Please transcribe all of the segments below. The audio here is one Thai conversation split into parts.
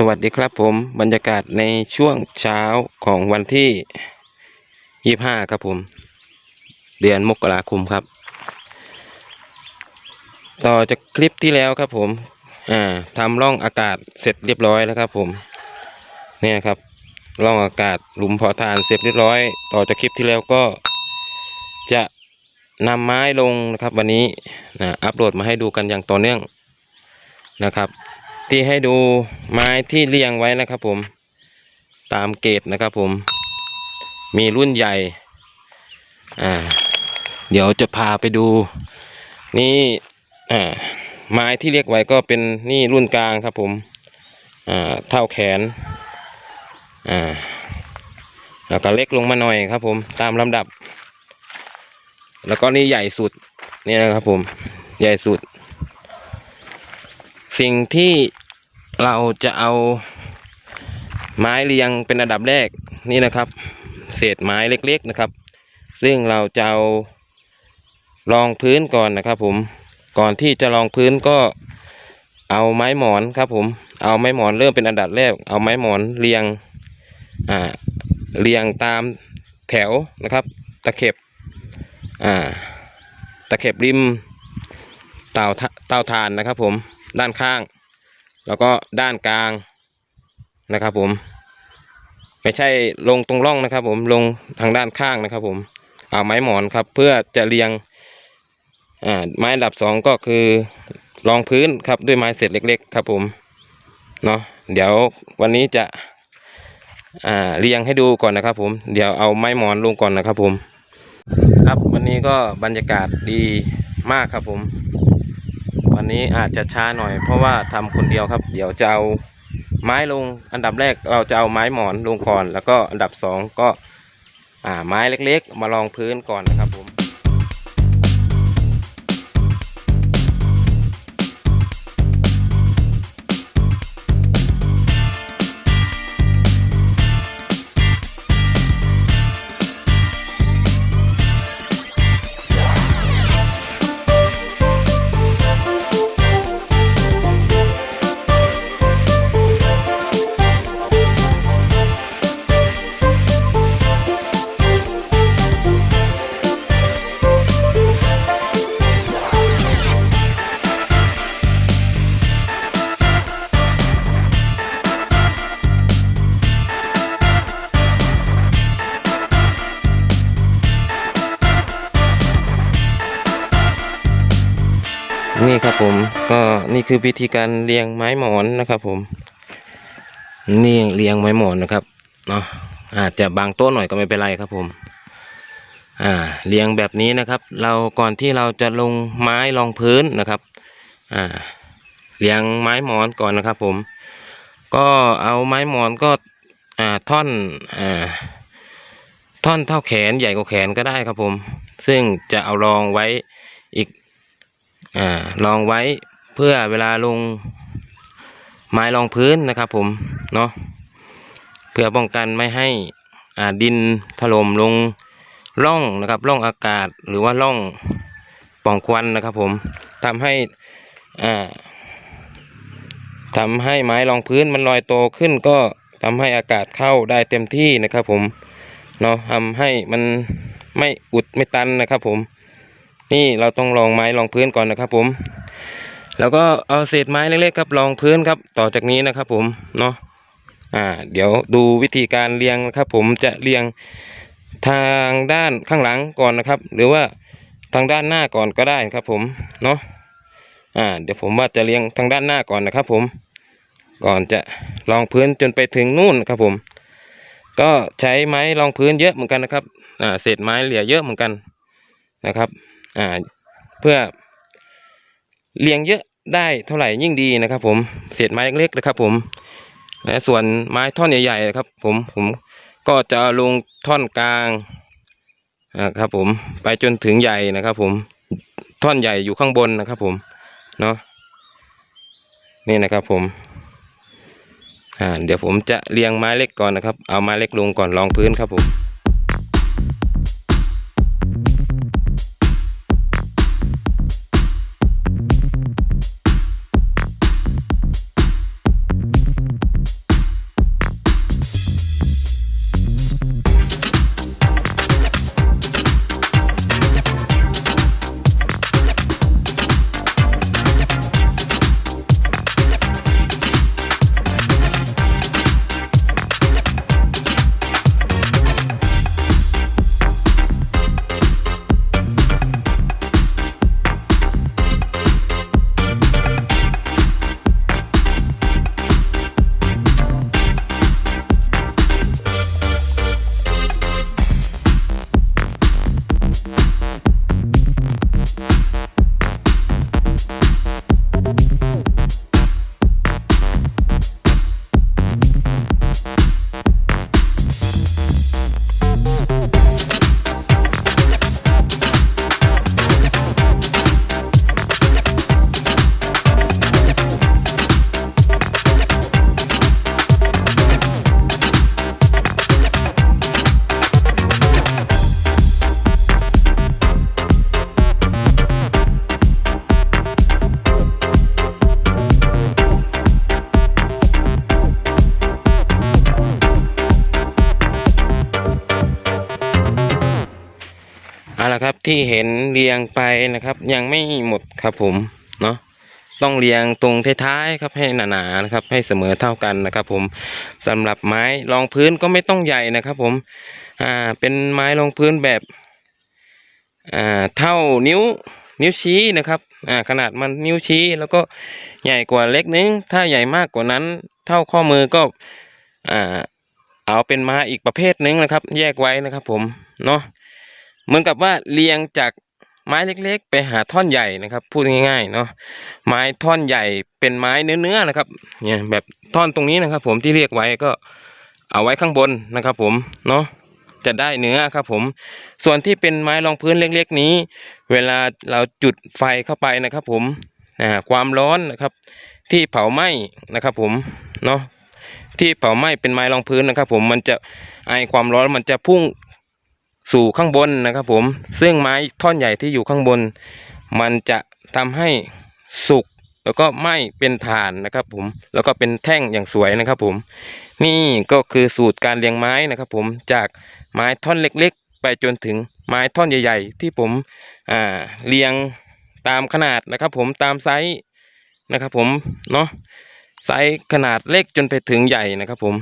สวัสดีครับผมบรรยากาศในช่วงเช้าของวันที่ยี่ห้าครับผม เดือนมกราคมครับ ต่อจากคลิปที่แล้วครับผมอ่าทำร่องอากาศเสร็จเรียบร้อยแล้วครับผมเนี่ยครับร่องอากาศหลุมพาะทานเสร็จเรียบร้อย ต่อจากคลิปที่แล้วก็ จะนำไม้ลงนะครับ วันนี้นะอัปโหลดมาให้ดูกันอย่างต่อเนื่องนะครับ ที่ให้ดูไม้ที่เรียงไว้นะครับผม ตามเกรดนะครับผม มีรุ่นใหญ่ อ่า เดี๋ยวจะพาไปดู นี่ อ่า ไม้ที่เรียกไว้ก็เป็นนี่รุ่นกลางครับผม อ่า เท่าแขน อ่า แล้วก็เล็กลงมาหน่อยครับผม ตามลำดับ แล้วก็นี่ใหญ่สุด นี่นะครับผม ใหญ่สุด สิ่งที่เราจะเอาไม้เรียงเป็นอันดับแรกนี่นะครับ เศษไม้เล็กๆนะครับ ซึ่งเราจะเอารองพื้นก่อนนะครับ ผมก่อนที่จะรองพื้นก็เอาไม้หมอนครับผมเอาไม้หมอนเริ่มเป็นอันดับแรก เอาไม้หมอนเรียงอ่าเรียงตามแถวนะครับ ตะเข็บอ่าตะเข็บริมเตาเตาทานนะครับผม ด้านข้าง แล้วก็ด้านกลางนะครับ ผม ไม่ใช่ลงตรงร่องนะครับ ผมลงทางด้านข้างนะครับ ผมเอาไม้หมอนครับ เพื่อจะเรียงไม้ดับสองก็คือรองพื้นครับด้วยไม้เศษเล็ก ๆ ครับ ผมเนาะเดี๋ยววันนี้จะเรียงให้ดูก่อนนะครับ ผมเดี๋ยวเอาไม้หมอนลงก่อนนะครับ ผม ครับวันนี้ก็บรรยากาศดีมากครับผม วันนี้อาจจะช้าหน่อย เพราะว่าทำคนเดียวครับ เดี๋ยวจะเอาไม้ลง อันดับแรกเราจะเอาไม้หมอนลงก่อน แล้วก็อันดับสองก็ อ่าไม้เล็กๆ มารองพื้นก่อนนะครับผม นี่ครับผมก็นี่คือวิธีการเรียงไม้หมอนนะครับผม นี่เรียงไม้หมอนนะครับเนาะอาจจะบางโต๊ะหน่อยก็ไม่เป็นไรครับผม อ่าเรียงแบบนี้นะครับ เราก่อนที่เราจะลงไม้รองพื้นนะครับ อ่าเรียงไม้หมอนก่อนนะครับ ผม ก็เอาไม้หมอนก็อ่าท่อนอ่าท่อนเท่าแขนใหญ่กว่าแขนก็ได้ครับผม ซึ่งจะเอารองไว้อีก อ่าลองไว้เพื่อเวลาลงไม้รองพื้นนะครับผมเนาะเพื่อป้องกันไม่ให้อ่าดินถล่มลงร่องนะครับร่องอากาศหรือว่าร่องป่องควันนะครับผมทำให้อ่าทำให้ไม้รองพื้นมันลอยโตขึ้นก็ทำให้อากาศเข้าได้เต็มที่นะครับผมเนาะทำให้มันไม่อุดไม่ตันนะครับผม นี่เราต้องรองไม้รองพื้นก่อนนะครับ ผม แล้วก็เอาเศษไม้เล็กๆครับรองพื้นครับ ต่อจากนี้นะครับ ผมเนาะอ่า เดี๋ยวดูวิธีการเรียงนะครับ ผมจะเรียงทางด้านข้างหลังก่อนนะครับ หรือว่าทางด้านหน้าก่อนก็ได้ครับ ผมเนาะอ่า เดี๋ยวผมว่าจะเรียงทางด้านหน้าก่อนนะครับ ผม ก่อนจะรองพื้นจนไปถึงนู่นครับผม ก็ใช้ไม้รองพื้นเยอะเหมือนกันนะครับอ่าเศษไม้เหลือเยอะเหมือนกันนะครับ อ่าเพื่อเลี้ยงเยอะได้เท่าไหร่ยิ่งดีนะครับ ผมเศษไม้เล็กๆนะครับ ผมและส่วนไม้ท่อนใหญ่ๆนะครับ ผมผมก็จะลงท่อนกลางนะครับ ผมไปจนถึงใหญ่นะครับ ผมท่อนใหญ่อยู่ข้างบนนะครับ ผมเนาะนี่นะครับ ผมอ่าเดี๋ยวผมจะเรียงไม้เล็กก่อนนะครับ เอาไม้เล็กลงก่อนรองพื้นครับผม ที่เห็นเรียงไปนะครับ ยังไม่หมดครับผมเนาะต้องเรียงตรงท้ายๆครับให้หนาๆนะครับ ให้เสมอเท่ากันนะครับ ผมสำหรับไม้รองพื้นก็ไม่ต้องใหญ่นะครับ ผมอ่าเป็นไม้รองพื้นแบบอ่าเท่านิ้วนิ้วชี้นะครับอ่าขนาดมันนิ้วชี้แล้วก็ใหญ่กว่าเล็กนึง ถ้าใหญ่มากกว่านั้น เท่าข้อมือก็อ่าเอาเป็นไม้อีกประเภทหนึงนะครับ แยกไว้นะครับ ผมเนาะ เหมือนกับว่าเรียงจากไม้เล็กๆ ไปหาท่อนใหญ่นะครับ พูดง่ายๆเนาะไม้ท่อนใหญ่เป็นไม้เนื้อๆนะครับ เนี่ยแบบท่อนตรงนี้นะครับ ผมที่เรียกไว้ก็เอาไว้ข้างบนนะครับ ผมเนาะจะได้เนื้อครับ ผมส่วนที่เป็นไม้รองพื้นเล็กๆ นี้ เวลาเราจุดไฟเข้าไปนะครับ ผมความร้อนนะครับ ที่เผาไหม้นะครับ ผมเนาะที่เผาไหม้เป็นไม้รองพื้นนะครับ ผมมันจะไอความร้อนมันจะพุ่ง สู่ข้างบนนะครับผมซึ่งไม้ท่อนใหญ่ที่อยู่ข้างบน มันจะทำให้สุกแล้วก็ไหม้เป็นฐานนะครับผมแล้วก็เป็นแท่งอย่างสวยนะครับผมนี่ก็คือสูตรการเรียงไม้นะครับผมจากไม้ท่อนเล็กๆ ไปจนถึงไม้ท่อนใหญ่ ๆ ที่ผมอ่าเรียงตามขนาดนะครับผมตามไซส์นะครับผมเนาะไซส์ขนาดเล็กจนไปถึงใหญ่นะครับผม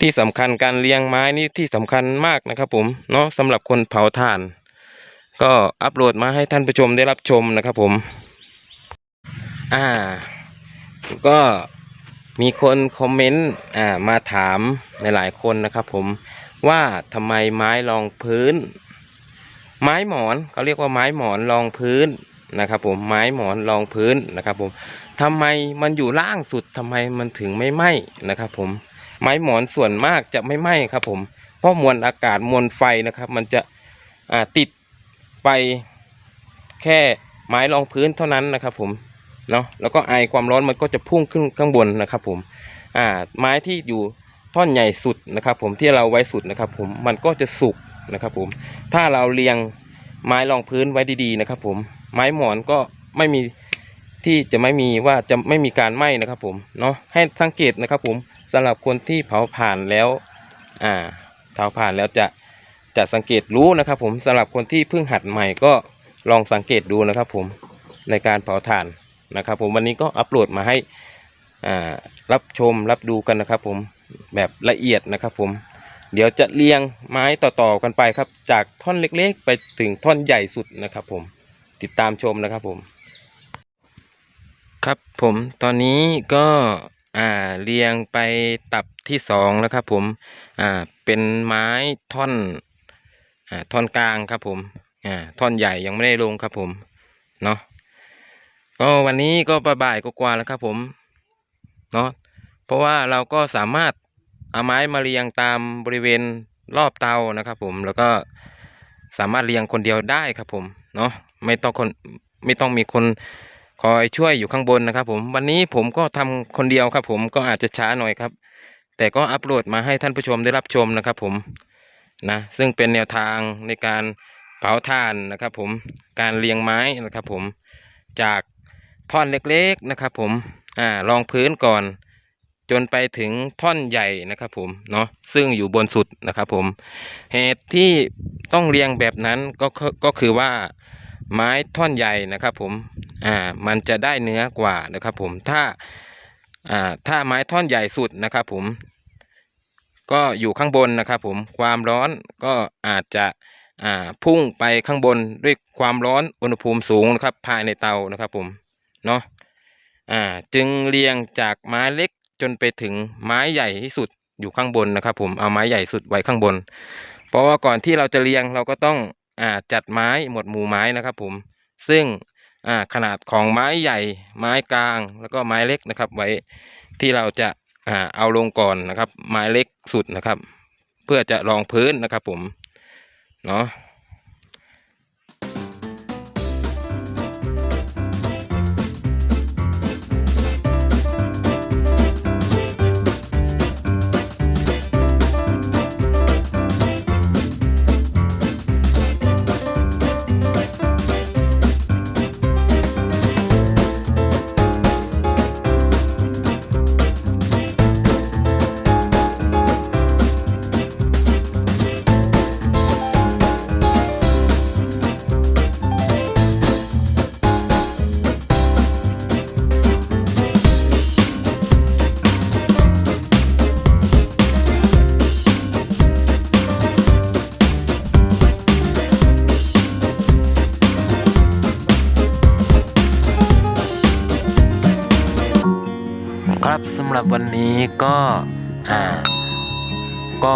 ที่สำคัญการเรียงไม้นี่ที่สำคัญมากนะครับ ผมเนาะสำหรับคนเผาถ่าน ก็อัปโหลดมาให้ท่านผู้ชมได้รับชมนะครับ ผม อ่า ก็มีคนคอมเมนต์อ่ามาถามในหลายคนนะครับ ผมว่าทำไมไม้รองพื้น ไม้หมอนเขาเรียกว่าไม้หมอนรองพื้นนะครับ ผมไม้หมอนรองพื้นนะครับ ผมทำไมมันอยู่ล่างสุดทำไมมันถึงไม่ไหม้นะครับ ผม ไม้หมอนส่วนมากจะไม่ไหม้ครับผม เพราะมวลอากาศมวลไฟนะครับ มันจะติดไปแค่ไม้รองพื้นเท่านั้นนะครับ ผมเนาะแล้วก็ไอความร้อนมันก็จะพุ่งขึ้นข้างบนนะครับ ผมอ่าไม้ที่อยู่ท่อนใหญ่สุดนะครับ ผมที่เราไว้สุดนะครับ ผมมันก็จะสุกนะครับผมถ้าเราเรียงไม้รองพื้นไว้ดีๆนะครับ ผมไม้หมอนก็ไม่มีที่จะไม่มีว่าจะไม่มีการไหม้นะครับ ผมเนาะให้สังเกตนะครับ ผม สำหรับคนที่เผาผ่านแล้วอ่าเผาผ่านแล้วจะจะสังเกตรู้นะครับ ผมสำหรับคนที่เพิ่งหัดใหม่ก็ลองสังเกตดูนะครับ ผมในการเผาถ่านนะครับ ผมวันนี้ก็อัปโหลดมาให้อ่ารับชมรับดูกันนะครับ ผมแบบละเอียดนะครับผมเดี๋ยวจะเรียงไม้ต่อๆกันไปครับ จากท่อนเล็กๆ ไปถึงท่อนใหญ่สุดนะครับ ผมติดตามชมนะครับผม ครับผมตอนนี้ก็ อ่าเรียงไปตับที่สองแล้วครับผมอ่าเป็นไม้ท่อนอ่าท่อนกลางครับผมอ่าท่อนใหญ่ยังไม่ได้ลงครับผมเนาะก็วันนี้ก็บ่ายก็กว่าแล้วครับผมเนาะเพราะว่าเราก็สามารถเอาไม้มาเรียงตามบริเวณรอบเตานะครับ ผมแล้วก็สามารถเรียงคนเดียวได้ครับผมเนาะไม่ต้องคนไม่ต้องมีคน คอยช่วยอยู่ข้างบนนะครับ ผมวันนี้ผมก็ทำคนเดียวครับ ผมก็อาจจะช้าหน่อยครับ แต่ก็อัปโหลดมาให้ท่านผู้ชมได้รับชมนะครับ ผมนะซึ่งเป็นแนวทางในการเผาถ่านนะครับ ผมการเรียงไม้นะครับ ผมจากท่อนเล็กๆนะครับ ผมอ่ารองพื้นก่อน จนไปถึงท่อนใหญ่นะครับ ผมเนาะซึ่งอยู่บนสุดนะครับ ผมเหตุที่ต้องเรียงแบบนั้นก็ก็คือว่า ไม้ท่อนใหญ่นะครับผมอ่ามันจะได้เนื้อกว่านะครับผมถ้าอ่าถ้าไม้ท่อนใหญ่สุดนะครับผม ก็อยู่ข้างบนนะครับผมความร้อนก็อาจจะอ่าพุ่งไปข้างบนด้วยความร้อนอุณหภูมิสูงนะครับ ภายในเตานะครับผมเนาะอ่าจึงเรียงจากไม้เล็กจนไปถึงไม้ใหญ่ที่สุดอยู่ข้างบนนะครับผมเอาไม้ใหญ่สุดไว้ข้างบน เพราะว่าก่อนที่เราจะเรียงเราก็ต้อง จัดไม้หมวดหมู่ไม้นะครับ ผม ซึ่งอ่าขนาดของไม้ใหญ่ ไม้กลาง แล้วก็ไม้เล็กนะครับ ไว้ที่เราจะอ่าเอาลงก่อนนะครับ ไม้เล็กสุดนะครับ เพื่อจะรองพื้นนะครับ ผมเนาะ บวันนี้ก็อ่าก็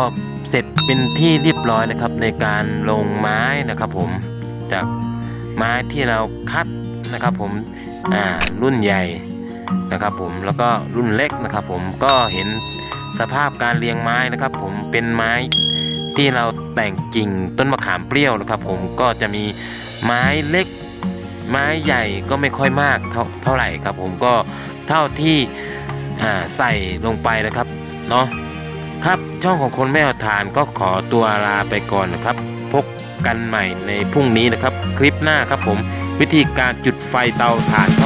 เสร็จเป็นที่เรียบร้อยนะครับ ในการลงไม้นะครับผมจากไม้ที่เราคัดนะครับผมอ่ารุ่นใหญ่นะครับผมแล้วก็รุ่นเล็กนะครับผมก็เห็นสภาพการเรียงไม้นะครับ ผมเป็นไม้ที่เราแต่งกิ่งต้นมะขามเปรี้ยวนะครับ ผมก็จะมีไม้เล็ก ไม้ใหญ่ก็ไม่ค่อยมากเท่าเท่าไหร่ครับ ผมก็เท่าที่ ใส่ลงไปนะครับเนาะครับช่องของคนไม่เอาทานก็ขอตัวลาไปก่อนนะครับ พบกันใหม่ในพรุ่งนี้นะครับ คลิปหน้าครับผมวิธีการจุดไฟเตาถ่านครับ